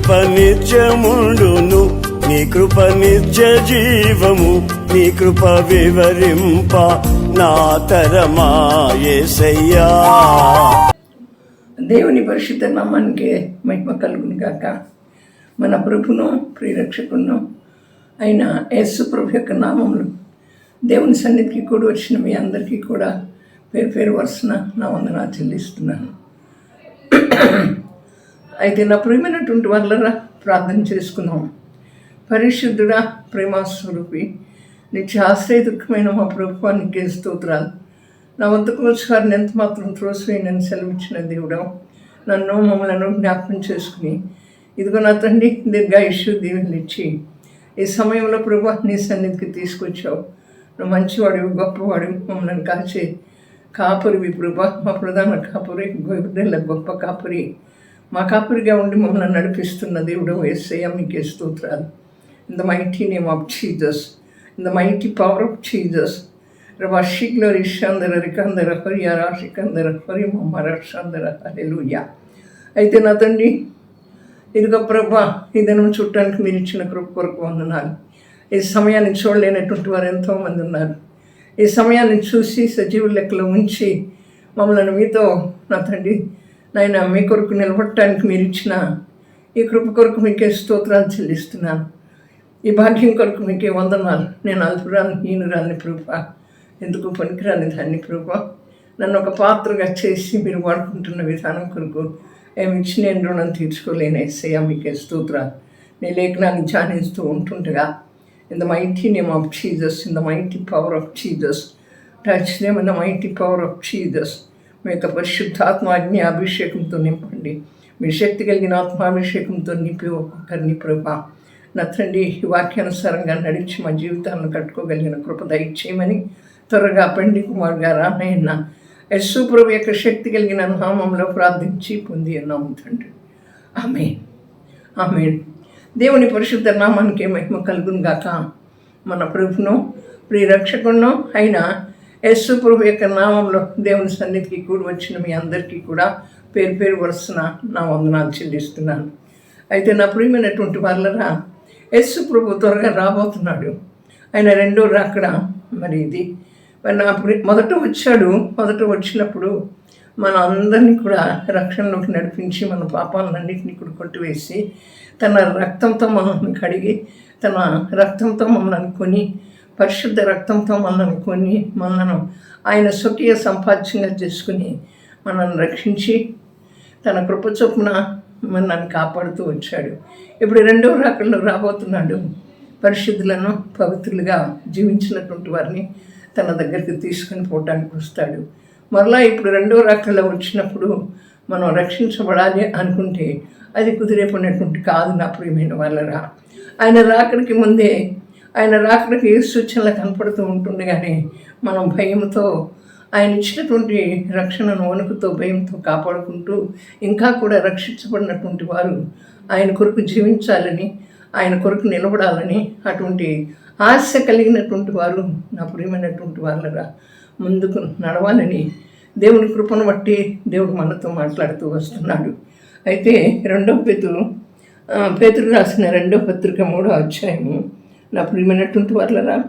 కృప నిత్యముండును నీ కృప నిత్య జీవము నీ కృప వివరింప నా తరమాయేసయ్యా దేవుని పరిశుద్ధ నామానికి మహిమ కలుగును గాక. మన ప్రభును ప్రియరక్షకును అయిన యేసు ప్రభు యొక్క నామములు దేవుని సన్నిధికి కూడా వచ్చిన మీ అందరికీ కూడా పేరు పేరు వరుసన నా వందన చెల్లిస్తున్నాను. అయితే నా ప్రియమైనటువంటి వాళ్ళరా ప్రార్థన చేసుకుందాం. పరిశుద్ధుడా ప్రేమాస్వరూపి నిత్య ఆశ్రయదుఖమైన మా ప్రభుత్వానికి స్తోత్రాలు. నా వద్దకు వచ్చిన ఎంత మాత్రం సెలవు సెలవిచ్చిన దేవుడు నన్ను మమ్మలను జ్ఞాపకం చేసుకుని ఇదిగో నా తండ్రి దీర్ఘాయుష్యు దీవెనలు ఇచ్చి ఈ సమయంలో ప్రభు నీ సన్నిధికి తీసుకొచ్చావు. నువ్వు మంచివాడివి గొప్పవాడివి మమ్మల్ని కాచే కాపురివి ప్రభా మా ప్రధాన కాపురి గొర్రెల గొప్ప కాపురి. మాకాపురిగా ఉండి మమ్మల్ని నడిపిస్తున్న దేవుడు ఎస్ఐ మీకే స్తోత్రాలు. In the mighty name of Jesus in the mighty power of Jesus రవాషిక్లో రిషాందర రికందర హరి అరాషికందర హరి మహారాష్ట్రాందర షందర అయితే నా తండ్రి ఇదిగో ప్రభా ఈ దినం మీరు ఇచ్చిన కృప కొరకు వందనాలు. ఈ సమయాన్ని చూడలేనటువంటి వారు ఎంతోమంది ఉన్నారు. ఈ సమయాన్ని చూసి సజీవుల లెక్కలో ఉంచి మమ్మల్ని మీతో నా తండ్రి నాయన మీ కొరకు నిలబడటానికి మీరు ఇచ్చిన ఈ కృప కొరకు మీకే స్తోత్రాలు చెల్లిస్తున్నాను. ఈ భాగ్యం కొరకు మీకే వందనాలు. నేను అల్పురాని హీనురాని ప్రూఫ ఎందుకు పనికిరాని దాన్ని ప్రూఫ నన్ను ఒక పాత్రగా చేసి మీరు వాడుకుంటున్న విధానం కొరకు ఏమిచ్చి నేను రుణం తీర్చుకోలేని ఎస్ఐ మీకే స్తోత్రాలు. నేను లేఖనాన్ని ధ్యానిస్తూ ఉంటుండగా in the mighty name of Jesus in the mighty power of Jesus touch name in the mighty power of Jesus మీ యొక్క పరిశుద్ధాత్మ అగ్ని అభిషేకంతో నింపండి. మీ శక్తి కలిగిన ఆత్మాభిషేకంతో నింపి ఒక్కొక్కరిని ప్రభా. నా తండ్రి ఈ వాక్యానుసారంగా నడిచి మా జీవితాలను కట్టుకోగలిగిన కృప దయచేయమని త్వరగా పండి కుమార్ గారు అన్నయ్యన్న యశు ప్రభు యొక్క శక్తి కలిగిన నామంలో ప్రార్థించి పొంది ఉన్నాము తండ్రి. ఆమె ఆమె దేవుని పరిశుద్ధ నామానికి మహిమ కలుగును గాక మన ప్రభును ప్రియరక్షకును అయిన యేసు ప్రభు యొక్క నామంలో దేవుని సన్నిధికి కూడి వచ్చిన మీ అందరికీ కూడా పేరు పేరు వరుసన నా వందనాలు చెల్లిస్తున్నాను. అయితే నా ప్రియమైనటువంటి వాళ్ళరా యేసు ప్రభు త్వరగా రాబోతున్నాడు. ఆయన రెండో రాకడ మరి ఇది. మరి నా మొదట వచ్చాడు మొదట వచ్చినప్పుడు మన అందరినీ కూడా రక్షణలోకి నడిపించి మన పాపాలన్నింటినీ కూడా కొట్టివేసి తన రక్తంతో మనల్ని కడిగి తన రక్తంతో మమ్మల్ని అనుకొని పరిశుద్ధ రక్తంతో మనల్ని కొని మనలను ఆయన స్వకీయ సంపాద్యంగా చేసుకుని మనల్ని రక్షించి తన కృప చొప్పున మనల్ని కాపాడుతూ వచ్చాడు. ఇప్పుడు రెండవ రాకల్లో రాబోతున్నాడు. పరిశుద్ధులను పవిత్రులుగా జీవించినటువంటి వారిని తన దగ్గరికి తీసుకొని పోవటానికి వస్తాడు. మరలా ఇప్పుడు రెండో రాకల్లో వచ్చినప్పుడు మనం రక్షించబడాలి అనుకుంటే అది కుదిరేపడినటువంటి కాదు నా ప్రియమైన వాళ్ళరా. ఆయన రాకడికి ముందే ఆయన రాకడికి ఏ సూచనలు కనపడుతూ ఉంటుంది కానీ మనం భయంతో ఆయన ఇచ్చినటువంటి రక్షణను వణుకుతో భయంతో కాపాడుకుంటూ ఇంకా కూడా రక్షించబడినటువంటి వారు ఆయన కొరకు జీవించాలని ఆయన కొరకు నిలబడాలని అటువంటి ఆశ కలిగినటువంటి వారు నా ప్రియమైనటువంటి వాళ్ళగా ముందుకు నడవాలని దేవుని కృపను బట్టి దేవుడు మనతో మాట్లాడుతూ వస్తున్నాడు. అయితే రెండవ పేతురు ఆ, పేతురు రాసిన రెండో పత్రిక మూడో అధ్యాయము నా ప్రియమైనటువంటి వర్లరా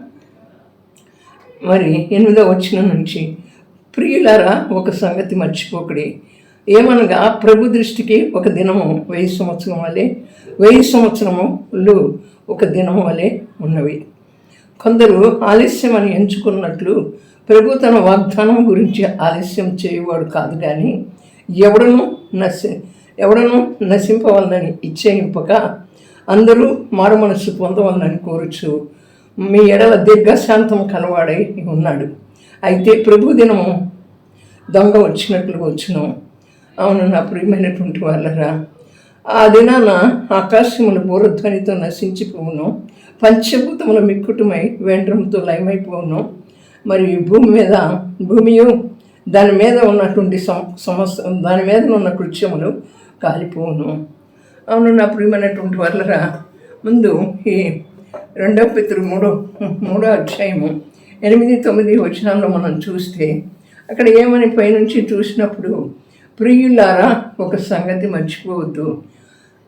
మరి ఎనిమిదో వచ్చిన నుంచి ప్రియులారా ఒక సంగతి మర్చిపోకడి. ఏమనగా ప్రభు దృష్టికి ఒక దినము వెయ్యి సంవత్సరం వలె వెయ్యి సంవత్సరములు ఒక దినము వలె ఉన్నవి. కొందరు ఆలస్యం అని ఎంచుకున్నట్లు ప్రభు తన వాగ్దానం గురించి ఆలస్యం చేయవాడు కాదు కానీ ఎవడను నశి ఎవడను నశింపవాలని ఇచ్చే ఇంపక అందరూ మారు మనస్సు పొందవాలని కోరుచు మీ ఎడల దీర్ఘశాంతం కలవాడై ఉన్నాడు. అయితే ప్రభు దినము దొంగ వచ్చినట్లు వచ్చును. అవును నా ప్రియమైనటువంటి వాళ్ళరా ఆ దినాన ఆకాశముల బోరధ్వనితో నశించిపోవును. పంచభూతముల మిక్కుటమై వేండ్రంతో లయమైపోవును. మరి భూమి మీద భూమియు దాని మీద ఉన్నటువంటి సం సమస్య దాని మీద ఉన్న కృత్యములు కాలిపోవును. అవును నా ప్రియమైనటువంటి వాళ్ళరా ముందు ఈ రెండవ పితృ మూడో మూడో అధ్యాయము ఎనిమిది తొమ్మిది వచనంలో మనం చూస్తే అక్కడ ఏమని పైనుంచి చూసినప్పుడు ప్రియులారా ఒక సంగతి మర్చిపోవద్దు.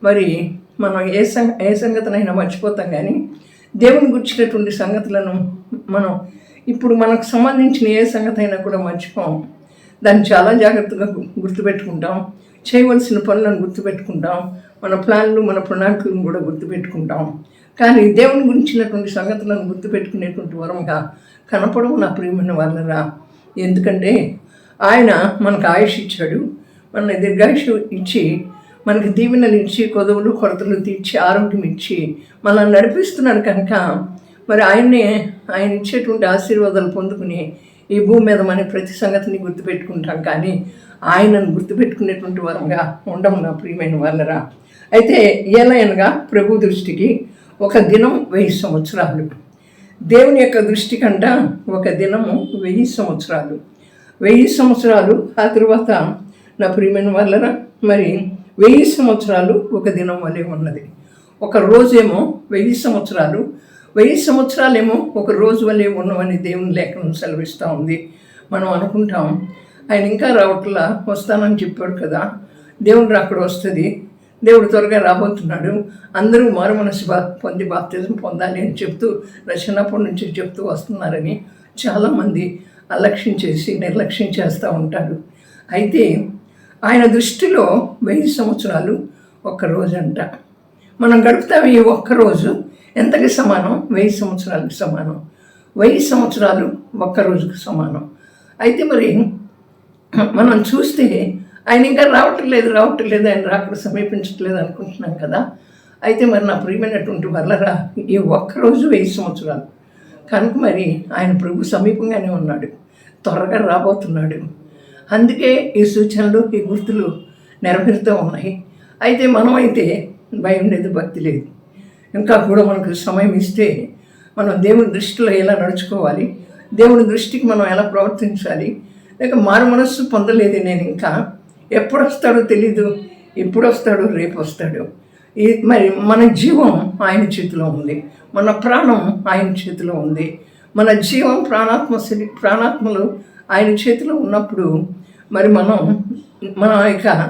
మరి మనం ఏ సంగ ఏ సంగతినైనా మర్చిపోతాం కానీ దేవుని గుర్చినటువంటి సంగతులను మనం ఇప్పుడు మనకు సంబంధించిన ఏ సంగతి అయినా కూడా మర్చిపోం. దాన్ని చాలా జాగ్రత్తగా గు- గుర్తుపెట్టుకుంటాం. చేయవలసిన పనులను గుర్తుపెట్టుకుంటాం. మన ప్లాన్లు మన ప్రణాళికలను కూడా గుర్తుపెట్టుకుంటాం. కానీ దేవుని గురించినటువంటి సంగతులను గుర్తుపెట్టుకునేటువంటి వరంగా కనపడవు నా ప్రియమైన వాళ్ళరా. ఎందుకంటే ఆయన మనకు ఆయుష్ ఇచ్చాడు మన దీర్ఘాయుష్ ఇచ్చి మనకి దీవెనలు ఇచ్చి కొదవులు కొరతలు తీర్చి ఆరోగ్యం ఇచ్చి మనల్ని నడిపిస్తున్నాడు కనుక మరి ఆయన్నే ఆయన ఇచ్చేటువంటి ఆశీర్వాదాలు పొందుకుని ఈ భూమి మీద మన ప్రతి సంగతిని గుర్తుపెట్టుకుంటాం. కానీ ఆయనను గుర్తుపెట్టుకునేటువంటి వరంగా ఉండము నా ప్రియమైన వాళ్ళరా. అయితే ఏలయనగా ప్రభు దృష్టికి ఒక దినం వెయ్యి సంవత్సరాలు. దేవుని యొక్క దృష్టి కంట ఒక దినము వెయ్యి సంవత్సరాలు. వెయ్యి సంవత్సరాలు ఆ తరువాత నా ప్రియమైన వల్లన మరి వెయ్యి సంవత్సరాలు ఒక దినం వలె ఉన్నది. ఒక రోజేమో వెయ్యి సంవత్సరాలు. వెయ్యి సంవత్సరాలేమో ఒక రోజు వలె ఉన్నవని దేవుని లేఖనం సెలవిస్తూ ఉంది. మనం అనుకుంటాం ఆయన ఇంకా రావట్లా వస్తానని చెప్పాడు కదా. దేవుడు అక్కడ వస్తుంది. దేవుడు త్వరగా రాబోతున్నాడు. అందరూ మారు మనసు బా పొంది బాప్తిజం పొందాలి అని చెప్తూ రచనప్పటి నుంచి చెప్తూ వస్తున్నారని చాలామంది అలక్ష్యం చేసి నిర్లక్ష్యం చేస్తూ ఉంటారు. అయితే ఆయన దృష్టిలో వెయ్యి సంవత్సరాలు ఒక్క రోజు అంట మనం గడుపుతాం ఈ ఒక్క రోజు. ఎంతకి సమానం? వెయ్యి సంవత్సరాలకు సమానం. వెయ్యి సంవత్సరాలు ఒక్క రోజుకు సమానం. అయితే మరి మనం చూస్తే ఆయన ఇంకా రావటం లేదు రావటం లేదు. ఆయన రాకడ సమీపించట్లేదు అనుకుంటున్నాం కదా. అయితే మరి నా ప్రియమైనటువంటి వల్లరా ఈ ఒక్కరోజు వెయ్యి సంవత్సరాలు. కనుక మరి ఆయన ప్రభు సమీపంగానే ఉన్నాడు. త్వరగా రాబోతున్నాడు. అందుకే ఈ సూచనలు ఈ గుర్తులు నెరవేరుతూ ఉన్నాయి. అయితే మనమైతే భయం లేదు భక్తి లేదు. ఇంకా కూడా మనకు సమయం ఇస్తే మనం దేవుని దృష్టిలో ఎలా నడుచుకోవాలి దేవుని దృష్టికి మనం ఎలా ప్రవర్తించాలి లేక మారు మనస్సు పొందలేదు నేను ఇంకా ఎప్పుడు వస్తాడో తెలీదు. ఇప్పుడు వస్తాడు రేపు వస్తాడు ఈ మరి మన జీవం ఆయన చేతిలో ఉంది. మన ప్రాణం ఆయన చేతిలో ఉంది. మన జీవం ప్రాణాత్మ ప్రాణాత్మలు ఆయన చేతిలో ఉన్నప్పుడు మరి మనం మన యొక్క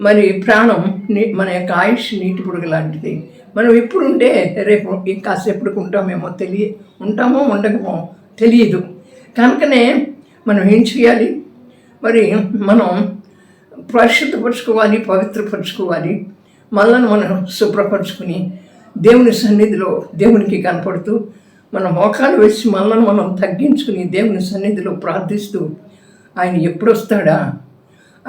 మరి ప్రాణం మన యొక్క ఆయుష్ నీటి పొడుగు లాంటిది. మనం ఇప్పుడుంటే రేపు ఇంకాసేపటికి ఉంటామేమో తెలియ ఉంటామో ఉండకమో తెలియదు. కనుకనే మనం ఏం చేయాలి? మరి మనం పరిశుద్ధపరచుకోవాలి పవిత్రపరచుకోవాలి. మనల్ని మనం శుభ్రపరచుకుని దేవుని సన్నిధిలో దేవునికి కనపడుతూ మన మోకాలు వేసి మనల్ని మనం తగ్గించుకుని దేవుని సన్నిధిలో ప్రార్థిస్తూ ఆయన ఎప్పుడు వస్తాడా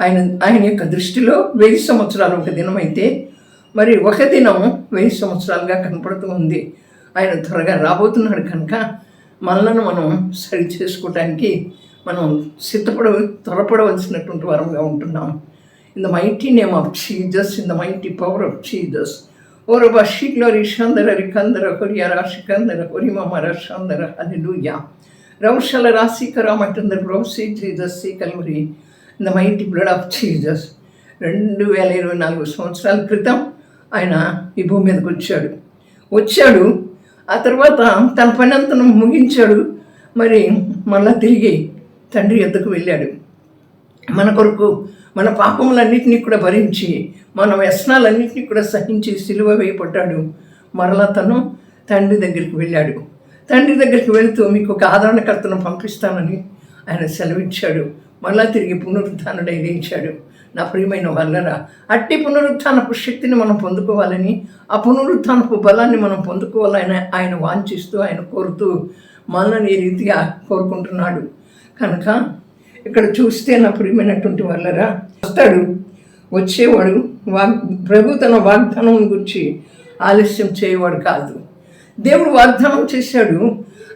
ఆయన ఆయన యొక్క దృష్టిలో వెయ్యి సంవత్సరాలు ఒక దినం అయితే మరి ఒక దినం వెయ్యి సంవత్సరాలుగా కనపడుతూ ఉంది. ఆయన త్వరగా రాబోతున్నాడు కనుక మనలను మనం సరి చేసుకోవడానికి మనం సిద్ధపడ త్వరపడవలసినటువంటి వరంగా ఉంటున్నాం. In the mighty name of Jesus in the mighty power of Jesus ఓర బషిక్లో రిషాందర రికందర కొరియర శికందర కొరిమమర అది లూయా రౌషల రాశికర మటందర బ్రోసి Jesus C Calvary in the mighty blood of Jesus రెండు వేల ఇరవై నాలుగు సంవత్సరాల క్రితం ఆయన ఈ భూమి మీదకి వచ్చాడు వచ్చాడు ఆ తర్వాత తన పని అంతా ముగించాడు మరి మళ్ళా తిరిగి తండ్రి ఎద్దకు వెళ్ళాడు. మన కొరకు మన పాపములన్నింటినీ కూడా భరించి మన వ్యసనాలన్నింటినీ కూడా సహించి సిలువ వేయబడ్డాడు. మరలా తను తండ్రి దగ్గరికి వెళ్ళాడు. తండ్రి దగ్గరికి వెళుతూ మీకు ఒక ఆదరణకర్తను పంపిస్తానని ఆయన సెలవిచ్చాడు. మరలా తిరిగి పునరుత్థానుడై లేచాడు. నా ప్రియమైన వాళ్ళరా అట్టి పునరుద్ధానపు శక్తిని మనం పొందుకోవాలని ఆ పునరుత్థానపు బలాన్ని మనం పొందుకోవాలని ఆయన వాంఛిస్తూ ఆయన కోరుతూ మనల్ని ఈ రీతిగా కోరుకుంటున్నాడు. కనుక ఇక్కడ చూస్తే నా ప్రియమైనటువంటి వాళ్ళరా వస్తాడు. వచ్చేవాడు వాగ్ ప్రభు తన వాగ్దానం గురించి ఆలస్యం చేయవాడు కాదు. దేవుడు వాగ్దానం చేశాడు.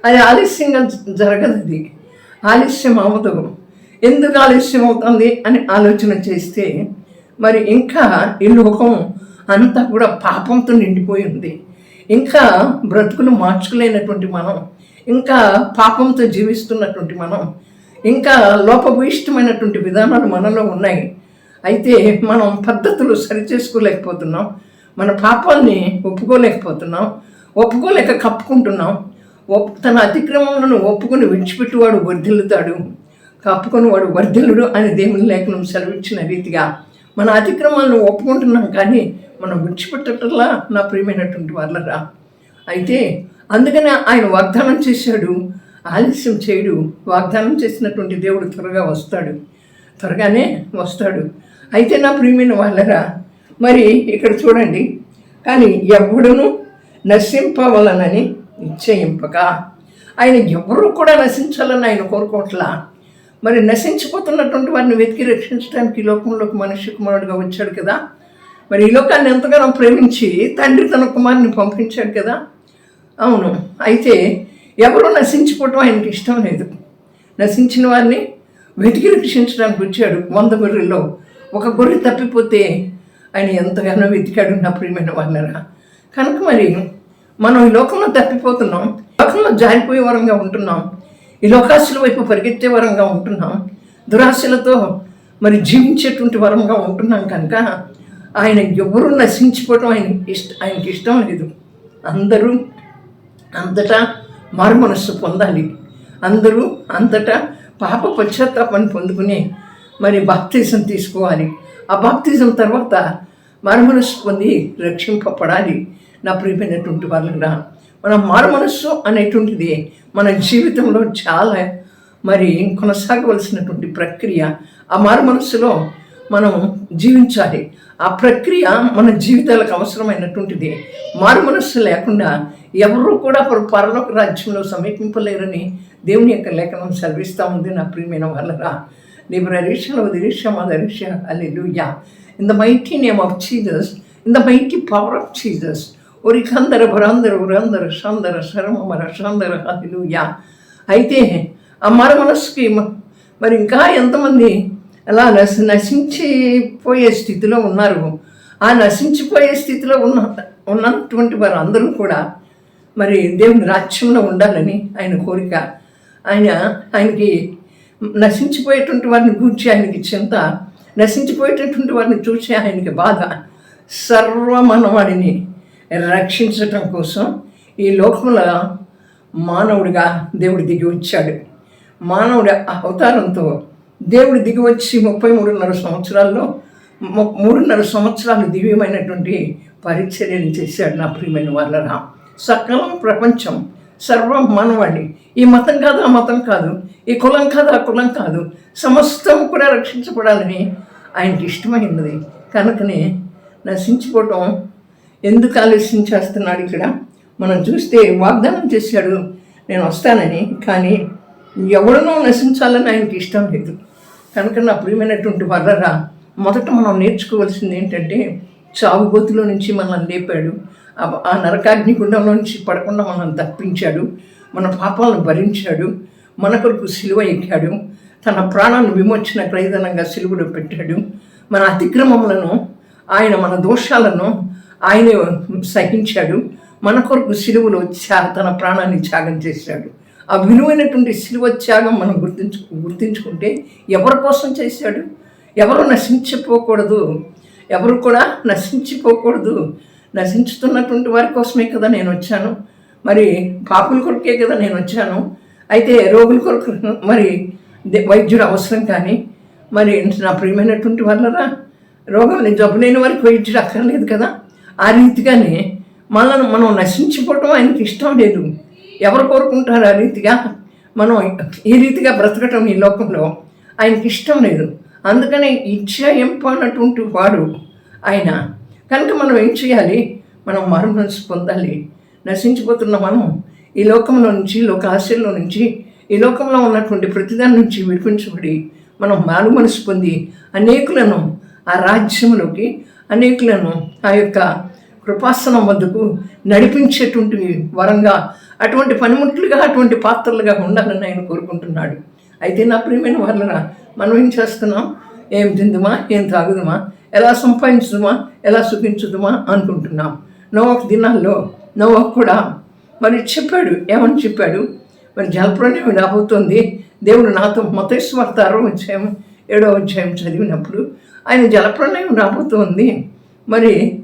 అది ఆలస్యంగా జరగదు అది ఆలస్యం అవ్వదు ఎందుకు ఆలస్యం అవుతుంది అని ఆలోచన చేస్తే మరి ఇంకా ఈ లోకం అంతా కూడా పాపంతో నిండిపోయి ఉంది. ఇంకా బ్రతుకులు మార్చుకోలేనటువంటి మనం ఇంకా పాపంతో జీవిస్తున్నటువంటి మనం ఇంకా లోపభూయిష్టమైనటువంటి విధానాలు మనలో ఉన్నాయి. అయితే మనం పద్ధతులు సరిచేసుకోలేకపోతున్నాం. మన పాపాలని ఒప్పుకోలేకపోతున్నాం. ఒప్పుకోలేక కప్పుకుంటున్నాం. ఒప్ తన అతిక్రమాలను ఒప్పుకొని విడిచిపెట్టువాడు వర్ధిల్లుతాడు. కప్పుకొని వాడు వర్ధిల్లుడు అని దేవుని లేఖనం సెలవిచ్చిన రీతిగా మన అతిక్రమాలను ఒప్పుకుంటున్నాం కానీ మనం విడిచిపెట్టట్లా నా ప్రియమైనటువంటి వాళ్ళరా అయితే అందుకనే ఆయన వాగ్దానం చేశాడు ఆలస్యం చేయడు వాగ్దానం చేసినటువంటి దేవుడు త్వరగా వస్తాడు. త్వరగానే వస్తాడు. అయితే నా ప్రియమైన వాళ్ళరా మరి ఇక్కడ చూడండి. కానీ ఎవడును నశింపవలనని నిశ్చయింపక. ఆయన ఎవరు కూడా నశించాలని ఆయన కోరుకోవట్లా. మరి నశించిపోతున్నటువంటి వారిని వెతికి రక్షించడానికి ఈ లోకంలోకి మనిషి కుమారుడుగా వచ్చాడు కదా. మరి ఈ లోకాన్ని ఎంతగానో ప్రేమించి తండ్రి తన కుమారుని పంపించాడు కదా. అవును. అయితే ఎవరు నశించిపోవటం ఆయనకి ఇష్టం లేదు. నశించిన వారిని వెతికి రక్షించడానికి వచ్చాడు. వంద గొర్రెల్లో ఒక గొర్రె తప్పిపోతే ఆయన ఎంతగానో వెతికాడు నా ప్రియమైన వాళ్ళరా కనుక మరి మనం ఈ లోకంలో తప్పిపోతున్నాం లోకంలో జారిపోయే వరంగా ఉంటున్నాం ఈ లోకాశుల వైపు పరిగెత్తే వరంగా ఉంటున్నాం దురాశలతో మరి జీవించేటువంటి వరంగా ఉంటున్నాం కనుక ఆయన ఎవరు నశించిపోవడం ఆయన ఇష్ట ఆయనకి ఇష్టం లేదు. అందరూ అంతటా మారుమనస్సు పొందాలి. అందరూ అంతటా పాప పశ్చాత్తాపాన్ని పొందుకుని మరి బాప్తిజం తీసుకోవాలి. ఆ బాప్తిజం తర్వాత మనస్సు పొంది రక్షింపబడాలి. నా ప్రియమైనటువంటి వాళ్ళరా మన మారుమనస్సు అనేటువంటిది మన జీవితంలో చాలా మరి కొనసాగవలసినటువంటి ప్రక్రియ. ఆ మారు మనస్సులో మనం జీవించాలి. ఆ ప్రక్రియ మన జీవితాలకు అవసరమైనటువంటిది. మారు మనస్సు లేకుండా ఎవరు కూడా పరలోక రాజ్యంలో సమీపింపలేరని దేవుని యొక్క లేఖనం సెలవిస్తూ ఉంది నా ప్రియమైన వాళ్ళరా. లిబరరీషలో మా దరీష hallelujah in the mighty name of Jesus in the mighty power of Jesus ఒరికందర బురందర ఉరందర షందర శరమర షందర అల్లెలుయా అయితే ఆ మర మనస్సుకి మరి ఇంకా ఎంతమంది అలా నశ నశించిపోయే స్థితిలో ఉన్నారు? ఆ నశించిపోయే స్థితిలో ఉన్న ఉన్నటువంటి వారు అందరూ కూడా మరి దేవుని రాజ్యంలో ఉండాలని ఆయన కోరిక. ఆయన ఆయనకి నశించిపోయేటువంటి వారిని గూర్చి ఆయనకి చింత నశించిపోయేటటువంటి వారిని చూసి ఆయనకి బాధ. సర్వమానవాడిని రక్షించటం కోసం ఈ లోకంలో మానవుడిగా దేవుడు దిగి వచ్చాడు. మానవుడి అవతారంతో దేవుడు దిగి వచ్చి ముప్పై మూడున్నర సంవత్సరాల్లో మూడున్నర సంవత్సరాలు దివ్యమైనటువంటి పరిచర్యలు చేశాడు నా ప్రియమైన వాళ్ళరా సకలం ప్రపంచం సర్వం మనవాడి ఈ మతం కాదు ఆ మతం కాదు ఈ కులం కాదు ఆ కులం కాదు సమస్తం కూడా రక్షించబడాలని ఆయనకి ఇష్టమైనది కనుకనే నశించిపోవటం ఎందుకు ఆలస్యం చేస్తున్నాడు ఇక్కడ? మనం చూస్తే వాగ్దానం చేశాడు నేను వస్తానని కానీ ఎవడనో నశించాలని ఆయనకి ఇష్టం లేదు. కనుక నా ప్రియమైనటువంటి వర్రరా మొదట మనం నేర్చుకోవాల్సింది ఏంటంటే చావుగోతులో నుంచి మనల్ని లేపాడు. ఆ- నరకాగ్ని నుంచి పడకుండా మనల్ని తప్పించాడు. మన పాపాలను భరించాడు. మన కొరకు సిలువ ఎక్కాడు. తన ప్రాణాన్ని విమోచన క్రైదనంగా సిలువలో పెట్టాడు. మన అతిక్రమములను ఆయన మన దోషాలను ఆయనే సహించాడు. మన కొరకు సిలువలో త్యా తన ప్రాణాన్ని త్యాగం చేశాడు. ఆ విలువైనటువంటి సిలువ త్యాగం మనం గుర్తించు గుర్తించుకుంటే ఎవరి కోసం చేశాడు? ఎవరు నశించిపోకూడదు? ఎవరు కూడా నశించిపోకూడదు. నశించుతున్నటువంటి వారి కోసమే కదా నేను వచ్చాను. మరి పాపుల కొరకే కదా నేను వచ్చాను. అయితే రోగుల కొరకు మరి దే- వైద్యుడు అవసరం కానీ మరి నా ప్రియమైనటువంటి వాళ్ళరా రోగం జబ్బు లేని వారికి వైద్యుడు అక్కర్లేదు కదా. ఆ రీతిగానే మనల్ని మనం నశించిపోవటం ఆయనకి ఇష్టం లేదు. ఎవరు కోరుకుంటారు ఆ రీతిగా? మనం ఈ రీతిగా బ్రతకటం ఈ లోకంలో ఆయనకి ఇష్టం లేదు. అందుకనే ఇచ్చేయింపు అన్నటువంటి వాడు ఆయన కనుక మనం ఏం చేయాలి? మనం మరు మనసు పొందాలి. నశించిపోతున్న మనం ఈ లోకంలో నుంచి లోకాశల్లో నుంచి ఈ లోకంలో ఉన్నటువంటి ప్రతిదాని నుంచి విడిపించబడి మనం మారు మనసు పొంది అనేకులను ఆ రాజ్యంలోకి అనేకులను ఆ యొక్క కృపాసనం వద్దకు నడిపించేటువంటి వరంగా అటువంటి పనిముట్లుగా అటువంటి పాత్రలుగా ఉండాలని ఆయన కోరుకుంటున్నాడు. అయితే నా ప్రియమైన వాళ్ళరా మనం ఏం చేస్తున్నాం? ఏం తిందుమా? ఏం తాగుదుమా? ఎలా సంపాదించుదుమా? ఎలా సుఖించుదుమా అనుకుంటున్నాం. నోవకు దినాల్లో నోవకు కూడా మరి చెప్పాడు. ఏమని చెప్పాడు? మరి జలప్రలయం రాబోతోంది. దేవుడు నాతో మతేశ్వార్త ఆరో అధ్యాయం ఏడో అధ్యాయం చదివినప్పుడు ఆయన జలప్రలయం రాబోతోంది. మరి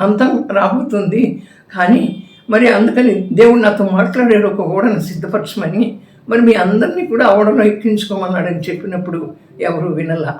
అంతం రాబోతుంది. కానీ మరి అందుకని దేవుడు నాతో మాట్లాడాడు ఒక ఓడను సిద్ధపరచమని. మరి మీ అందరినీ కూడా ఆ ఓడలో ఎక్కించుకోమన్నాడని చెప్పినప్పుడు ఎవరు వినలా.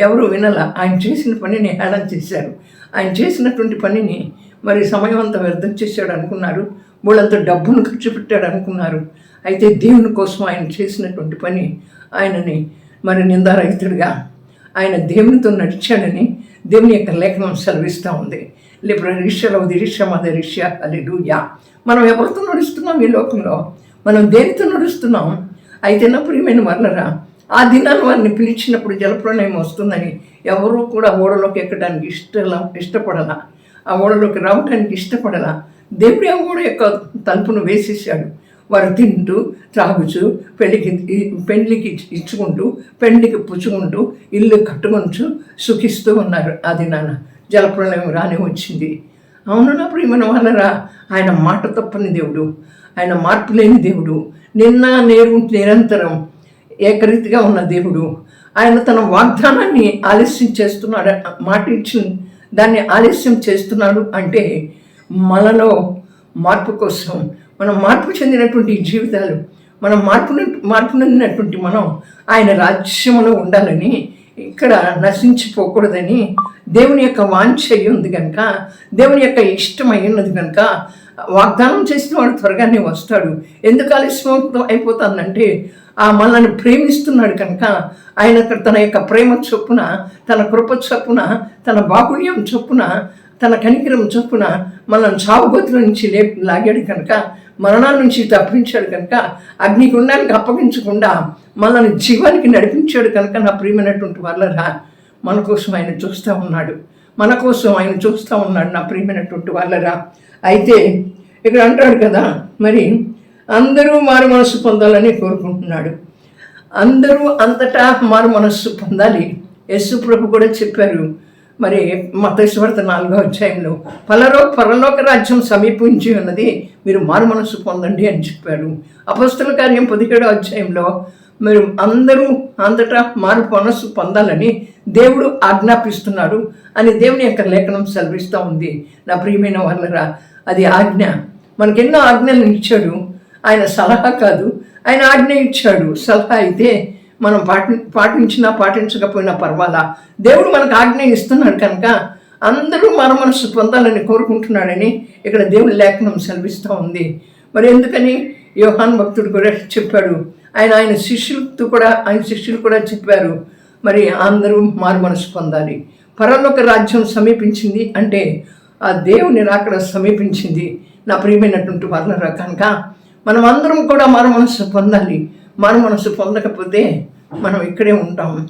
ఎవరు వినల. ఆయన చేసిన పనిని హేళన చేశారు. ఆయన చేసినటువంటి పనిని మరి సమయం అంతా వ్యర్థం చేశాడు అనుకున్నారు. వాళ్ళంత డబ్బును ఖర్చు పెట్టాడు అనుకున్నారు. అయితే దేవుని కోసం ఆయన చేసినటువంటి పని ఆయనని మరి నిందారహితుడిగా ఆయన దేవునితో నడిచాడని దేవుని యొక్క లేఖనం సెలవిస్తూ ఉంది. లిబ్ర రిష్యలో దిరిష్య మద రిష్య అలెలుయా మనం ఎవరితో నడుస్తున్నాం ఈ లోకంలో? మనం దేనితో నడుస్తున్నాం? అయితే నా ప్రియమైన వర్లరా ఆ దినాన్ని వారిని పిలిచినప్పుడు జలప్రలయం వస్తుందని ఎవరూ కూడా ఓడలోకి ఎక్కడానికి ఇష్టల ఇష్టపడలా. ఆ ఓడలోకి రావడానికి ఇష్టపడలా. దేవుడి ఆ ఓడ యొక్క తలుపును వేసేసాడు వారు తింటూ త్రాగుచు పెళ్ళికి పెళ్ళికి ఇచ్చుకుంటూ పెళ్ళికి పుచ్చుకుంటూ ఇల్లు కట్టుకొని సుఖిస్తూ ఉన్నారు ఆ దినాన. జలప్రలయం రాని వచ్చింది. అవును ఏమైనా ప్రియమైన వాళ్ళరా ఆయన మాట తప్పని దేవుడు. ఆయన మార్పు లేని దేవుడు. నిన్న నేరు నిరంతరం ఏకరీతిగా ఉన్న దేవుడు. ఆయన తన వాగ్దానాన్ని ఆలస్యం చేస్తున్నాడు మాట ఇచ్చి దాన్ని ఆలస్యం చేస్తున్నాడు అంటే మనలో మార్పు కోసం మనం మార్పు చెందినటువంటి జీవితాలు మనం మార్పు మార్పు చెందినటువంటి మనం ఆయన రాజ్యంలో ఉండాలని ఇక్కడ నశించిపోకూడదని దేవుని యొక్క వాంఛ అయి ఉంది కనుక దేవుని యొక్క ఇష్టం అయి ఉన్నది కనుక వాగ్దానం చేసిన వాడు త్వరగానే వస్తాడు. ఎందుకు ఆలస్యం అయిపోతుందంటే ఆ మనల్ని ప్రేమిస్తున్నాడు కనుక ఆయన తన యొక్క ప్రేమ చొప్పున తన కృప చొప్పున తన బాహుళ్యం చొప్పున తన కనికరం చొప్పున మనల్ని చావుగోతుల నుంచి లే లాగాడు కనుక మరణాల నుంచి తప్పించాడు కనుక అగ్నిగుండానికి అప్పగించకుండా మనల్ని జీవానికి నడిపించాడు కనుక నా ప్రియమైనటువంటి వాళ్ళరా మన కోసం ఆయన చూస్తూ ఉన్నాడు. మన కోసం ఆయన చూస్తూ ఉన్నాడు నా ప్రియమైనటువంటి వాళ్ళరా అయితే ఇక్కడ అంటాడు కదా మరి అందరూ మారు మనస్సు పొందాలని కోరుకుంటున్నాడు. అందరూ అంతటా మారు మనస్సు పొందాలి. యశు ప్రభు కూడా చెప్పారు. మరి మతేశ్వరత నాలుగో అధ్యాయంలో పలరో పరలోక రాజ్యం సమీపించి ఉన్నది మీరు మారు మనస్సు పొందండి అని చెప్పారు అపస్తుల కార్యం పదిహేడో అధ్యాయంలో మీరు అందరూ అంతటా మారు మనస్సు పొందాలని దేవుడు ఆజ్ఞాపిస్తున్నాడు అని దేవుని యొక్క లేఖనం సెలవిస్తూ ఉంది. నా ప్రియమైన వాళ్ళరా అది ఆజ్ఞ. మనకెన్నో ఆజ్ఞలు ఇచ్చాడు. ఆయన సలహా కాదు. ఆయన ఆజ్ఞ ఇచ్చాడు. సలహా అయితే మనం పాటి పాటించినా పాటించకపోయినా పర్వాలా. దేవుడు మనకు ఆజ్ఞ ఇస్తున్నాడు కనుక అందరూ మన మనసు పొందాలని కోరుకుంటున్నాడని ఇక్కడ దేవుడి లేఖనం సెలవిస్తూ ఉంది. మరి ఎందుకని? యోహాన్ భక్తుడు కూడా చెప్పాడు. ఆయన ఆయన శిష్యులతో కూడా ఆయన శిష్యులు కూడా చెప్పారు. మరి అందరూ మారు మనసు పొందాలి. పరలోక రాజ్యం సమీపించింది అంటే ఆ దేవుని రాకడ సమీపించింది. నా ప్రియమైనటువంటి వాళ్ళ కనుక మనం అందరం కూడా మారు మనసు పొందాలి. మారు మనసు పొందకపోతే మనం ఇక్కడే ఉంటాం.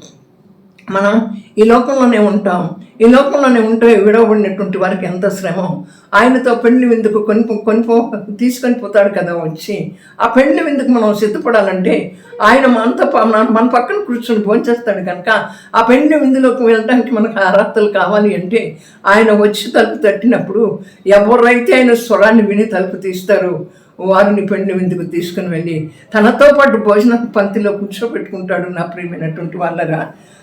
మనం ఈ లోకంలోనే ఉంటాం. ఈ లోకంలోనే ఉంటే విడవబడినటువంటి వారికి ఎంత శ్రమ? ఆయనతో పెళ్ళి విందుకు కొని కొనిపో తీసుకొని పోతాడు కదా వచ్చి. ఆ పెళ్ళి విందుకు మనం సిద్ధపడాలంటే ఆయన మనతో మన- మన పక్కన కూర్చొని భోంచేస్తాడు కనుక ఆ పెళ్ళి విందులోకి వెళ్ళడానికి మనకు అర్హతలు కావాలి అంటే ఆయన వచ్చి తలుపు తట్టినప్పుడు ఎవరైతే ఆయన స్వరాన్ని విని తలుపు తీస్తారు వారిని పెండ్లి విందుకు తీసుకుని వెళ్ళి తనతో పాటు భోజన పంక్తిలో కూర్చోబెట్టుకుంటాడు నా ప్రియమైనటువంటి వాళ్ళరా.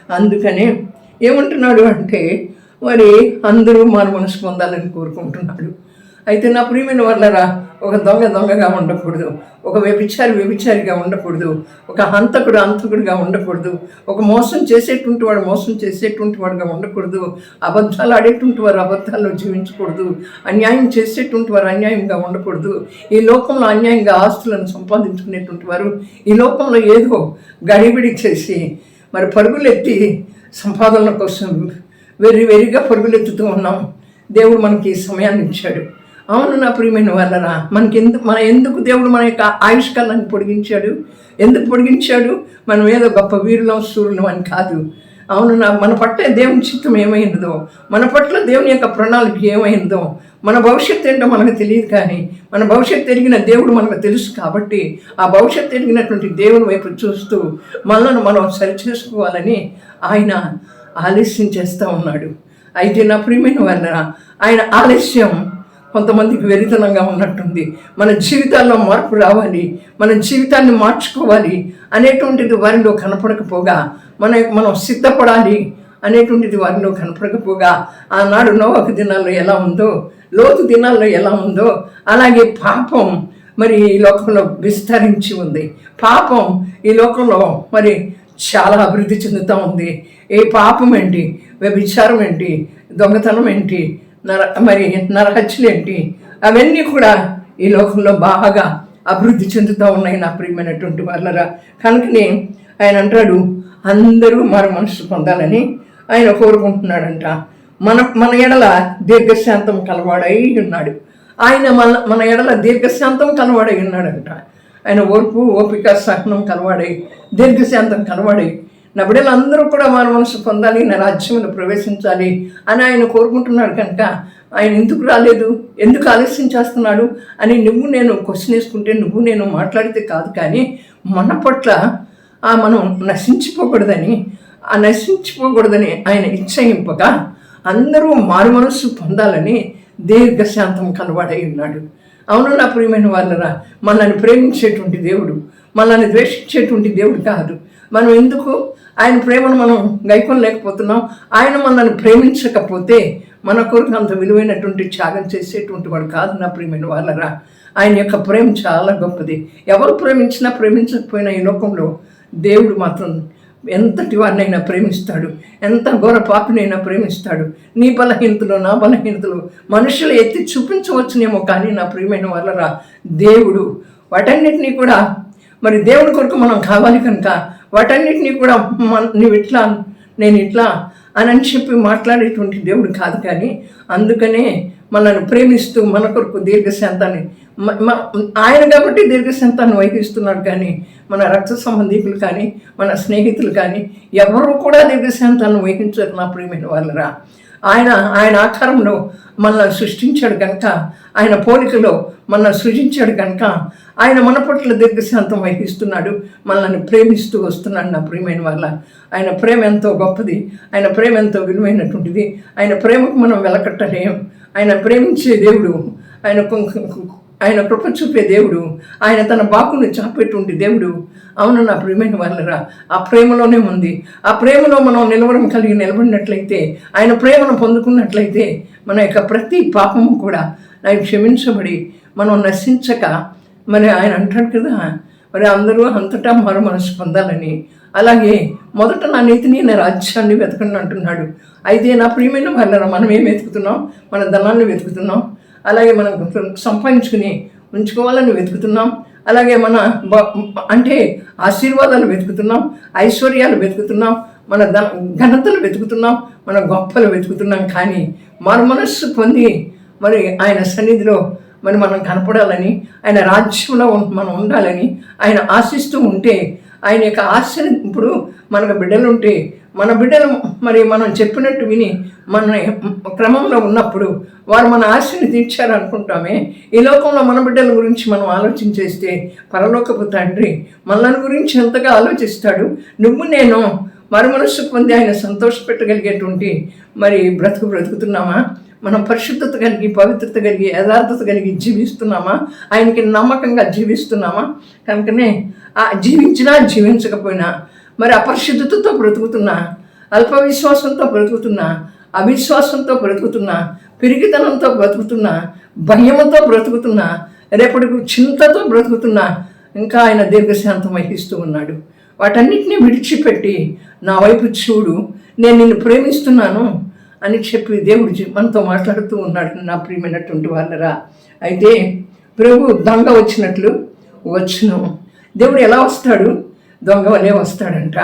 అందుకనే ఏమంటున్నాడు అంటే మరి అందరూ మారు మనసు పొందాలని కోరుకుంటున్నాడు. అయితే నా ప్రియమైన వాళ్ళరా ఒక దొంగ దొంగగా ఉండకూడదు. ఒక వ్యభిచారి వ్యభిచారిగా ఉండకూడదు. ఒక హంతకుడు హంతకుడిగా ఉండకూడదు. ఒక మోసం చేసేటువంటి వాడు మోసం చేసేటువంటి వాడుగా ఉండకూడదు. అబద్ధాలు ఆడేటువంటి వారు అబద్ధాల్లో జీవించకూడదు. అన్యాయం చేసేటువంటి వారు అన్యాయంగా ఉండకూడదు. ఈ లోకంలో అన్యాయంగా ఆస్తులను సంపాదించుకునేటువంటి వారు ఈ లోకంలో ఏదో గడిబిడి చేసి మరి పరుగులెత్తి సంపాదనల కోసం వెర్రి వెర్రిగా పరుగులెత్తుతూ ఉన్నాం. దేవుడు మనకి ఈ సమయాన్ని ఇచ్చాడు. అవును నా ప్రియమైన వాళ్ళరా మనకి ఎందుకు మన ఎందుకు దేవుడు మన యొక్క ఆయుష్కాలాన్ని పొడిగించాడు? ఎందుకు పొడిగించాడు? మనం ఏదో గొప్ప వీరులం సూర్యులం అని కాదు. అవును నా మన పట్ల దేవుని చిత్తం ఏమైందో మన పట్ల దేవుని యొక్క ప్రణాళిక ఏమైందో మన భవిష్యత్తు ఏంటో మనకు తెలియదు కానీ మన భవిష్యత్తు ఎరిగిన దేవుడు మనకు తెలుసు కాబట్టి ఆ భవిష్యత్తు ఎరిగినటువంటి దేవుని వైపు చూస్తూ మనల్ని మనం సరిచేసుకోవాలని ఆయన ఆలస్యం చేస్తూ ఉన్నాడు. అయితే నా ప్రియమైన వల్ల ఆయన ఆలస్యం కొంతమందికి వెరితనంగా ఉన్నట్టుంది. మన జీవితాల్లో మార్పు రావాలి మన జీవితాన్ని మార్చుకోవాలి అనేటువంటిది వారిలో కనపడకపోగా మన మనం సిద్ధపడాలి అనేటువంటిది వారిలో కనపడకపోగా ఆనాడు నోవకు దినాల్లో ఎలా ఉందో లోతు దినాల్లో ఎలా ఉందో అలాగే పాపం మరి ఈ లోకంలో విస్తరించి ఉంది. పాపం ఈ లోకంలో మరి చాలా అభివృద్ధి చెందుతూ ఉంది. ఏ పాపం ఏంటి? వ్యభిచారం ఏంటి? దొంగతనం ఏంటి? నర మరి నరహత్యలు ఏంటి? అవన్నీ కూడా ఈ లోకంలో బాగా అభివృద్ధి చెందుతూ ఉన్నాయి నా ప్రియమైనటువంటి వాళ్ళరా కనుకనే ఆయన అంటాడు అందరూ మరో మనసు పొందాలని ఆయన కోరుకుంటున్నాడంట. మన మన ఎడల దీర్ఘశాంతం కలవాడై ఉన్నాడు. ఆయన మన మన ఎడల దీర్ఘశాంతం కలవాడై ఉన్నాడంట. ఆయన ఓర్పు ఓపిక సహనం కలవాడై దీర్ఘశాంతం కలవాడై నా బిడ్డలందరూ కూడా మారు మనసు పొందాలి నా రాజ్యంలో ప్రవేశించాలి అని ఆయన కోరుకుంటున్నాడు కనుక ఆయన ఎందుకు రాలేదు ఎందుకు ఆలస్యం చేస్తున్నాడు అని నువ్వు నేను క్వశ్చన్ వేసుకుంటే నువ్వు నేను మాట్లాడితే కాదు కానీ మన పట్ల ఆ మనం నశించిపోకూడదని ఆ నశించిపోకూడదని ఆయన ఇచ్చయింపక అందరూ మారు మనస్సు పొందాలని దీర్ఘశాంతం కలవాడై ఉన్నాడు. అవును నా ప్రియమైన వాళ్ళరా మనల్ని ప్రేమించేటువంటి దేవుడు మనల్ని ద్వేషించేటువంటి దేవుడు కాదు. మనం ఎందుకు ఆయన ప్రేమను మనం గైకొనలేకపోతున్నాం. ఆయన మనల్ని ప్రేమించకపోతే మన కొరకు అంత విలువైనటువంటి త్యాగం చేసేటువంటి వాడు కాదు నా ప్రియమైన వాళ్ళరా. ఆయన యొక్క ప్రేమ చాలా గొప్పది. ఎవరు ప్రేమించినా ప్రేమించకపోయినా ఈ లోకంలో దేవుడు మాత్రం ఎంతటి వారినైనా ప్రేమిస్తాడు. ఎంత ఘోర పాపినైనా ప్రేమిస్తాడు. నీ బలహీనతలు నా బలహీనతలు మనుషులు ఎత్తి చూపించవచ్చునేమో కానీ నా ప్రియమైన వాళ్ళరా దేవుడు వాటన్నిటినీ కూడా మరి దేవుడి కొరకు మనం కావాలి కనుక వాటన్నిటినీ కూడా మన నువ్వు ఇట్లా నేను ఇట్లా అని అని చెప్పి మాట్లాడేటువంటి దేవుడు కాదు కానీ అందుకనే మనల్ని ప్రేమిస్తూ మన కొరకు దీర్ఘశాంతాన్ని ఆయన కాబట్టి దీర్ఘశాంతాన్ని వహిస్తున్నాడు కానీ మన రక్త సంబంధికులు కానీ మన స్నేహితులు కానీ ఎవరు కూడా దీర్ఘశాంతాన్ని వహించరు నా ప్రియమైన వాళ్ళరా. ఆయన ఆయన ఆకారంలో మనల్ని సృష్టించాడు కనుక ఆయన పోలికలో మనల్ని సృజించాడు కనుక ఆయన మన పట్ల దీర్ఘశాంతం వహిస్తున్నాడు మనల్ని ప్రేమిస్తూ వస్తున్నాడు నా ప్రియమైన వల్ల ఆయన ప్రేమ ఎంతో గొప్పది ఆయన ప్రేమ ఎంతో విలువైనటువంటిది ఆయన ప్రేమకు మనం వెలకట్టలేం ఆయన ప్రేమించే దేవుడు ఆయన ఆయన కృప చూపే దేవుడు. ఆయన తన బాకుని చాపెట్టుండి దేవుడు. అవును నా ప్రేమైన వాళ్ళరా ఆ ప్రేమలోనే ఉంది. ఆ ప్రేమలో మనం నిలవడం కలిగి నిలబడినట్లయితే ఆయన ప్రేమను పొందుకున్నట్లయితే మన యొక్క ప్రతి పాపము కూడా ఆయన క్షమించబడి మనం నశించక మరి ఆయన అంటాడు కదా మరి అందరూ అంతటా మరో మనసు పొందాలని. అలాగే మొదట నా నీతిని నా రాజ్యాన్ని వెతకండి అంటున్నాడు. అయితే నా ప్రియమైన వాళ్ళరా మనం ఏం వెతుకుతున్నాం? మన ధనాన్ని వెతుకుతున్నాం. అలాగే మనం సంపాదించుకుని ఉంచుకోవాలని వెతుకుతున్నాం. అలాగే మన బ- అంటే ఆశీర్వాదాలు వెతుకుతున్నాం. ఐశ్వర్యాలు వెతుకుతున్నాం. మన ధన ఘనతలు వెతుకుతున్నాం. మన గొప్పలు వెతుకుతున్నాం. కానీ మన మనస్సు పొంది మరి ఆయన సన్నిధిలో మరి మనం కనపడాలని ఆయన రాజ్యంలో మనం ఉండాలని ఆయన ఆశిస్తూ ఉంటే ఆయన యొక్క ఆశ్చర్యం ఇప్పుడు మనకు బిడ్డలు ఉంటే మన బిడ్డలు మరి మనం చెప్పినట్టు విని మన క్రమంలో ఉన్నప్పుడు వారు మన ఆశని తీర్చారనుకుంటామే. ఈ లోకంలో మన బిడ్డల గురించి మనం ఆలోచించేస్తే పరలోకపు తండ్రి మనల్ని గురించి ఎంతగా ఆలోచిస్తాడు? నువ్వు నేను మరు మనస్సు పొంది ఆయన సంతోషపెట్టగలిగేటువంటి మరి బ్రతుకు బ్రతుకుతున్నామా? మనం పరిశుద్ధత కలిగి పవిత్రత కలిగి యథార్థత కలిగి జీవిస్తున్నామా? ఆయనకి నమ్మకంగా జీవిస్తున్నామా? కనుకనే ఆ జీవించినా జీవించకపోయినా మరి అపరిశుద్ధతతో బ్రతుకుతున్నా అల్ప విశ్వాసంతో బ్రతుకుతున్నా అవిశ్వాసంతో బ్రతుకుతున్నా పిరిగితనంతో బ్రతుకుతున్నా భయముతో బ్రతుకుతున్నా రేపటికి చింతతో బ్రతుకుతున్నా ఇంకా ఆయన దీర్ఘశాంతం వహిస్తూ ఉన్నాడు. వాటన్నిటిని విడిచిపెట్టి నా వైపు చూడు. నేను నిన్ను ప్రేమిస్తున్నాను. అని చెప్పి దేవుడు మనతో మాట్లాడుతూ ఉన్నాడు. నా ప్రియమైనటువంటి వాళ్ళరా అయితే ప్రభు దొంగ వచ్చినట్లు వచ్చును. దేవుడు ఎలా వస్తాడు? దొంగ వలే వస్తాడంట.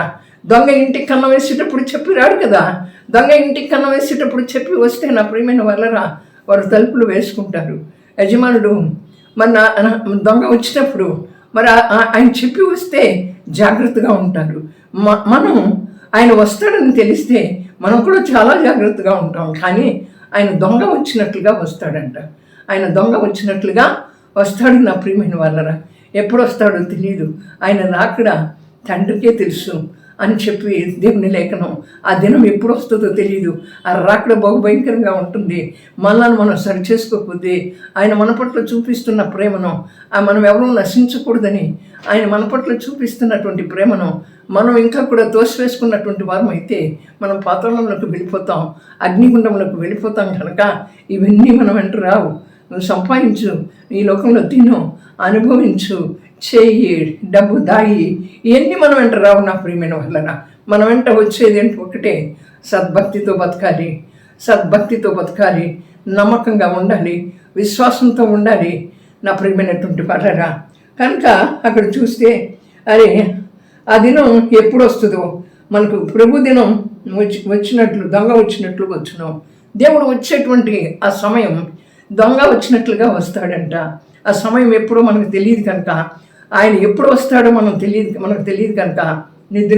దొంగ ఇంటికి కన్నం వేసేటప్పుడు చెప్పి రాడు కదా. దొంగ ఇంటికి కన్నం వేసేటప్పుడు చెప్పి వస్తే నా ప్రియమైన వాళ్ళరా వారు తలుపులు వేసుకుంటారు. యజమానుడు మరి దొంగ వచ్చినప్పుడు మరి ఆయన చెప్పి వస్తే జాగ్రత్తగా ఉంటారు మ- మనం ఆయన వస్తాడని తెలిస్తే మనం కూడా చాలా జాగ్రత్తగా ఉంటాం. కానీ ఆయన దొంగ వచ్చినట్లుగా వస్తాడంట. ఆయన దొంగ వచ్చినట్లుగా వస్తాడు నా ప్రియమైన వాళ్ళరా. ఎప్పుడు వస్తాడో తెలియదు ఆయన రాకడ తండ్రికే తెలుసు అని చెప్పి దేవుని లేఖనం. ఆ దినం ఎప్పుడు వస్తుందో తెలియదు ఆ రాకడ బహు భయంకరంగా ఉంటుంది. మనల్ని మనం సరి చేసుకోకపోతే ఆయన మన పట్ల చూపిస్తున్న ప్రేమను ఆ మనం ఎవరూ నశించకూడదని ఆయన మన పట్ల చూపిస్తున్నటువంటి ప్రేమను మనం ఇంకా కూడా తోసివేసుకున్నటువంటి వారం అయితే మనం పాతాళంలోకి వెళ్ళిపోతాం అగ్నిగుండంలోకి వెళ్ళిపోతాం కనుక ఇవన్నీ మనం వెంట రావు. నువ్వు సంపాదించు ఈ లోకంలో తిను అనుభవించు చెయ్యి డబ్బు దాయి ఇవన్నీ మనం వెంట రావు నా ప్రియమైన వలన మన వెంట వచ్చేది ఏంటి? ఒకటే సద్భక్తితో బతకాలి సద్భక్తితో బతకాలి నమ్మకంగా ఉండాలి విశ్వాసంతో ఉండాలి నా ప్రియమైనటువంటి వాళ్ళరా కనుక అక్కడ చూస్తే అరే ఆ దినం ఎప్పుడు వస్తుందో మనకు ప్రభు దినం వచ్చి వచ్చినట్లు దొంగ వచ్చినట్లు వచ్చును. దేవుడు వచ్చేటువంటి ఆ సమయం దొంగ వచ్చినట్లుగా వస్తాడంట. ఆ సమయం ఎప్పుడో మనకు తెలియదు కనుక ఆయన ఎప్పుడు వస్తాడో మనం తెలియదు మనకు తెలియదు కనుక నిద్ర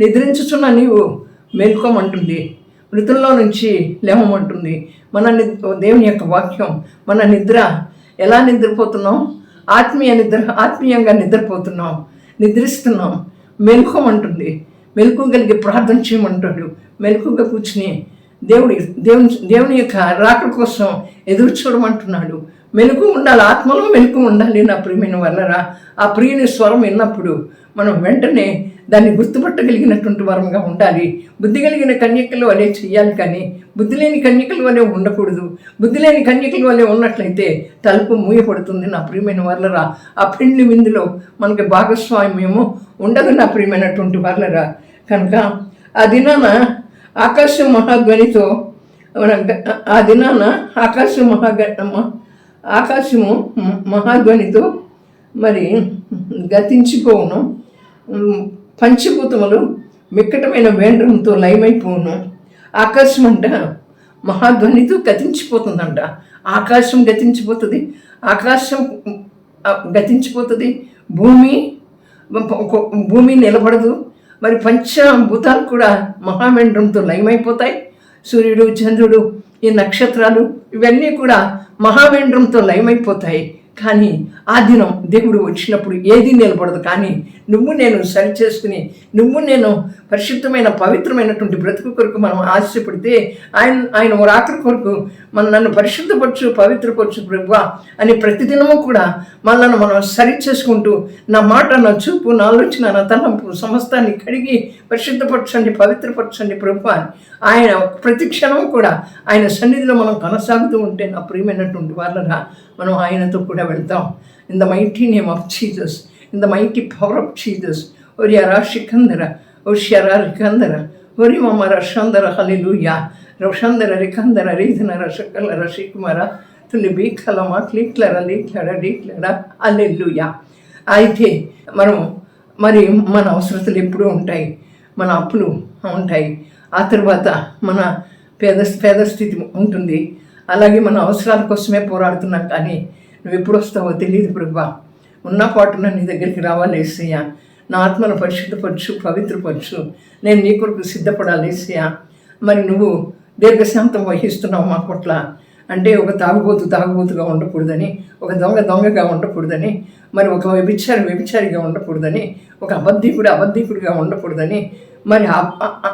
నిద్రించుచున్న నీవు మేల్కోమంటుంది మృతుల్లో నుంచి లేవమంటుంది మన ని దేవుని యొక్క వాక్యం మన నిద్ర ఎలా నిద్రపోతున్నాం? ఆత్మీయ నిద్ర ఆత్మీయంగా నిద్రపోతున్నాం. నిద్రిస్తున్నాం. మెలుకోమంటుంది మెలకుగలిగి ప్రార్థన చేయమంటాడు. మెలకుగా కూర్చుని దేవుడి దేవుని దేవుని యొక్క రాక కోసం ఎదురు చూడమంటున్నాడు. మెలకు ఉండాలి. ఆత్మలో మెలకు ఉండాలి నా ప్రియమైన వల్లరా. ఆ ప్రియుని స్వరం విన్నప్పుడు మనం వెంటనే దాన్ని గుర్తుపట్టగలిగినటువంటి వరంగా ఉండాలి. బుద్ధి కలిగిన కన్యకలు వలె చేయాలి కానీ బుద్ధి లేని కన్యకలు వలె ఉండకూడదు. బుద్ధి లేని కన్యకలు వలె ఉన్నట్లయితే తలుపు మూయపడుతుంది నా ప్రియమైన వర్లరా. ఆ పెండ్లి విందులో మనకి భాగస్వామ్యము ఉండదు నా ప్రియమైనటువంటి వర్లరా. కనుక ఆ దినాన ఆకాశ మహాధ్వనితో మన ఆ దినాన ఆకాశ మహాగ ఆకాశము మహాధ్వనితో మరి గతించిపోవును. పంచభూతములు మిక్కటమైన వేండ్రంతో లయమైపోను ఆకాశం అంట మహాధ్వనితో గతించిపోతుందంట. ఆకాశం గతించిపోతుంది. ఆకాశం గతించిపోతుంది. భూమి భూమి నిలబడదు. మరి పంచభూతాలు కూడా మహామెండ్రంతో లయమైపోతాయి. సూర్యుడు చంద్రుడు ఈ నక్షత్రాలు ఇవన్నీ కూడా మహావేండ్రంతో లయమైపోతాయి. కానీ ఆ దినం దేవుడు వచ్చినప్పుడు ఏది నిలబడదు. కానీ నువ్వు నేను సరి చేసుకుని నువ్వు నేను పరిశుద్ధమైన పవిత్రమైనటువంటి బ్రతుకు కొరకు మనం ఆశపడితే ఆయన ఆయన రాత్రి కొరకు మన నన్ను పరిశుద్ధపరచు పవిత్రపరచు ప్రభు అని ప్రతిదినము కూడా మనల్ని మనం సరి చేసుకుంటూ నా మాట నా చూపు నా ఆలోచన నా తలంపు సమస్తాన్ని కడిగి పరిశుద్ధపరచండి పవిత్రపరచండి ప్రభు అని ఆయన ప్రతి క్షణం కూడా ఆయన సన్నిధిలో మనం కొనసాగుతూ ఉంటే నా ప్రియమైనటువంటి వాళ్ళగా మనం ఆయనతో కూడా వెళ్తాం. In the mighty name of Jesus in the mighty power of Jesus శిఖందర ఓ షరా రికందర ఒరి మమ రషందర హలిలుయా రషందర రికందర రీధన రషకల రషికుమర తులి బీకలమ క్లీక్లర లీక్లడ డీక్లడ అల్లెల్లుయా. అయితే మనం మరి మన అవసరతలు ఎప్పుడూ ఉంటాయి. మన అప్పులు ఉంటాయి. ఆ తర్వాత మన పేద పేద స్థితి ఉంటుంది. అలాగే మన అవసరాల కోసమే పోరాడుతున్నాం కానీ నువ్వు ఎప్పుడు వస్తావో తెలియదు ప్రభా. ఉన్న పాటున నీ దగ్గరికి రావాలి ఏసయ్య. నా ఆత్మను పరిశుద్ధపరచు పవిత్రపరచు. నేను నీ కొరకు సిద్ధపడాలి ఏసయ్య. మరి నువ్వు దీర్ఘశాంతం వహిస్తున్నాం మా పట్ల. అంటే ఒక తాగుబోతు తాగుబోతుగా ఉండకూడదని ఒక దొంగ దొంగగా ఉండకూడదని మరి ఒక వ్యభిచారి వ్యభిచారిగా ఉండకూడదని ఒక అబద్ధీకుడు అబద్ధీకుడిగా ఉండకూడదని మరి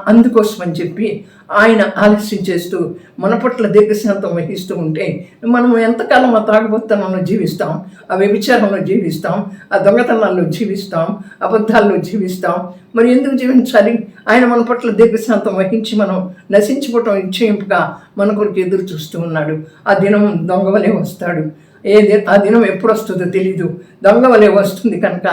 అందుకోసం అని చెప్పి ఆయన ఆలస్యం చేస్తూ మన పట్ల దీర్ఘశాంతం వహిస్తూ ఉంటే మనం ఎంతకాలం ఆ తాగుబోతనంలో జీవిస్తాం ఆ వ్యభిచారంలో జీవిస్తాం ఆ దొంగతనాల్లో జీవిస్తాం అబద్ధాల్లో జీవిస్తాం మరి ఎందుకు జీవించాలి? ఆయన మన పట్ల దీర్ఘశాంతం వహించి మనం నశించిపోవటం ఇచ్చేయింపుగా మన కొరకు ఎదురు చూస్తూ ఉన్నాడు. ఆ దినం దొంగవలే వస్తాడు. ఏ ఆ దినం ఎప్పుడు వస్తుందో తెలీదు. దొంగవలే వస్తుంది కనుక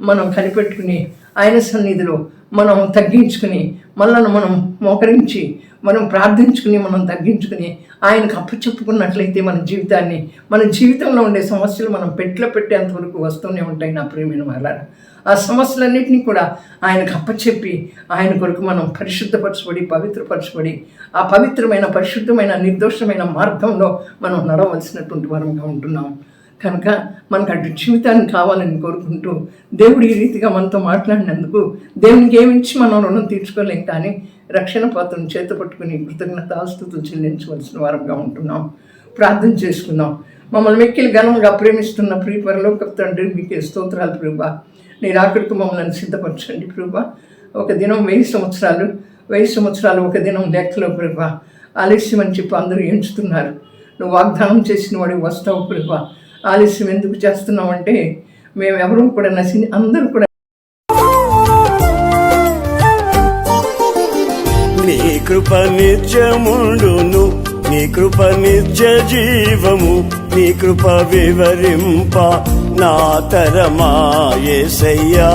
మనం కనిపెట్టుకుని ఆయన సన్నిధిలో మనం తగ్గించుకుని మనల్ని మనం మోకరించి మనం ప్రార్థించుకుని మనం తగ్గించుకుని ఆయనకు అప్పచెప్పుకున్నట్లయితే మన జీవితాన్ని మన జీవితంలో ఉండే సమస్యలు మనం పెట్లో పెట్టేంత వరకు వస్తూనే ఉంటాయి నా ప్రియమైన వాళ్ళ ఆ సమస్యలన్నింటినీ కూడా ఆయనకు అప్పచెప్పి ఆయన కొరకు మనం పరిశుద్ధపరచబడి పవిత్రపరచబడి ఆ పవిత్రమైన పరిశుద్ధమైన నిర్దోషమైన మార్గంలో మనం నడవలసినటువంటి వరంగా ఉంటున్నాం. కనుక మనకు అటు జీవితాన్ని కావాలని కోరుకుంటూ దేవుడు ఈ రీతిగా మనతో మాట్లాడినందుకు దేవునికి ఏమించి మనం రుణం తీర్చుకోలేం కానీ రక్షణ పాత్రను చేత పట్టుకుని కృతజ్ఞతాస్తుతులు చెల్లించవలసిన వారంగా ఉంటున్నాం. ప్రార్థన చేసుకున్నాం మమ్మల్ని మెక్కిలు ఘనంగా ప్రేమిస్తున్న ప్రియ పరలోక తండ్రి మీకే స్తోత్రాలు ప్రభా. నీ రాకడికి మమ్మల్ని సిద్ధపరచండి ప్రభా. ఒక దినం వెయ్యి సంవత్సరాలు వెయ్యి సంవత్సరాలు ఒక దినం లెక్కలో ప్రభా. ఆలస్యం అని చెప్పి అందరూ ఎంచుతున్నారు. నువ్వు వాగ్దానం చేసిన వాడికి వస్తావు ప్రభా. ఆలస్యం ఎందుకు చేస్తున్నామంటే మేము ఎవరూ కూడా నశి అందరూ కూడా నీ కృప నిత్యముండును నీ కృప నిత్య జీవము నీ కృప వివరింప నా తరమా ఏసయ్యా